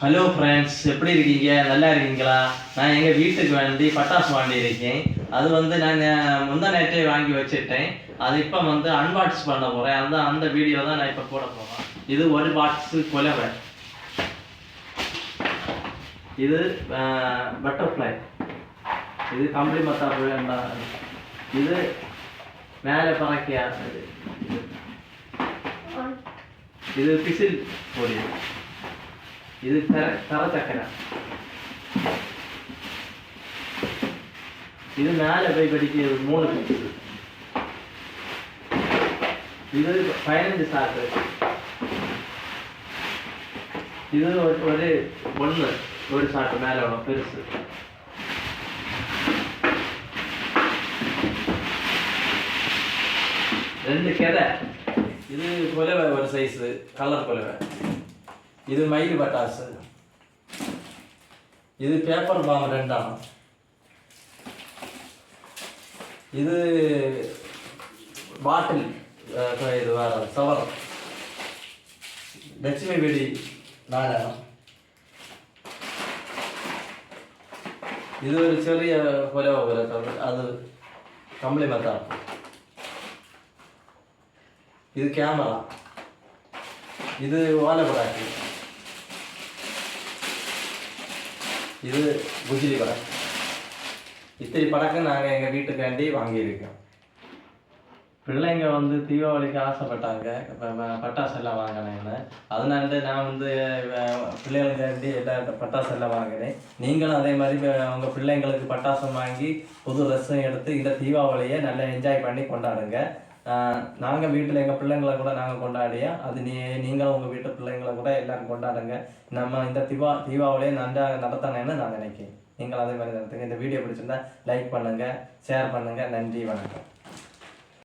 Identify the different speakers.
Speaker 1: Hello friends எப்படி இருக்கீங்க? நல்லா இருக்கீங்களா? நான் எங்கள் வீட்டுக்கு வேண்டி பட்டாசு வாங்கியிருக்கேன் அது வந்து நான் முந்தா நேற்றே வாங்கி வச்சுட்டேன். அது இப்போ வந்து அன்பாக்ஸ் பண்ண போகிறேன் அதுதான் அந்த வீடியோ தான் நான் இப்போ போட போகிறேன் இது ஒரு பாக்ஸு கொலவை இது பட்டர்ஃப்ளை இது கம்பளி மத்தா இது மேலே பறக்கியா? இது பிசில் பொடி. இது தர கர இது மேலே போய் படிக்கிறது மூணு படிக்கிறது இது பதினஞ்சு சாக்கு. இது ஒரு ஒரு ஒன்று ஒரு சாட்டு மேலே வரும் பெருசு. ரெண்டு கெதை. இது கொலவை ஒரு சைஸு கலர் கொலவை இது மயில் பட்டாசு இது பேப்பர் பாம் ரெண்டாம் இது பாட்டில் அஹ், இது வேற சவரம் லட்சுமி வெடி நாடகம் இது ஒரு ചെറിയ കൊലവ പോലെ അത് കമ്പിളി മത്താണ് ഇത് ക്യാമറ இது ஓலை பராக்கி இது குஜிலி பராக்கி இத்தனை பழக்கம் நாங்கள் எங்கள் வீட்டுக்காண்டி வாங்கியிருக்கோம். பிள்ளைங்க வந்து தீபாவளிக்கு ஆசைப்பட்டாங்க. பட்டாசு எல்லாம் வாங்கினேன் அதனால நான் வந்து பிள்ளைகளுக்காண்டி எல்லா பட்டாசு எல்லாம் வாங்கினேன் நீங்களும் அதே மாதிரி உங்கள் பிள்ளைங்களுக்கு பட்டாசு வாங்கி புது ட்ரெஸ்ஸும் எடுத்து இந்த தீபாவளியை நல்லா என்ஜாய் பண்ணி கொண்டாடுங்க. நாங்கள் வீட்டில் எங்கள் பிள்ளைங்களை கூட நாங்கள் கொண்டாடியா? அது நீ நீங்களும் உங்கள் வீட்டு பிள்ளைங்களை கூட எல்லாரும் கொண்டாடுங்க. நம்ம இந்த திவா தீபாவளியை நன்றாக நடத்தணும்னு நான் நினைக்கிறேன். நீங்கள் அதே மாதிரி நடத்துங்க. இந்த வீடியோ பிடிச்சிருந்தா லைக் பண்ணுங்கள் ஷேர் பண்ணுங்கள் நன்றி வணக்கம்.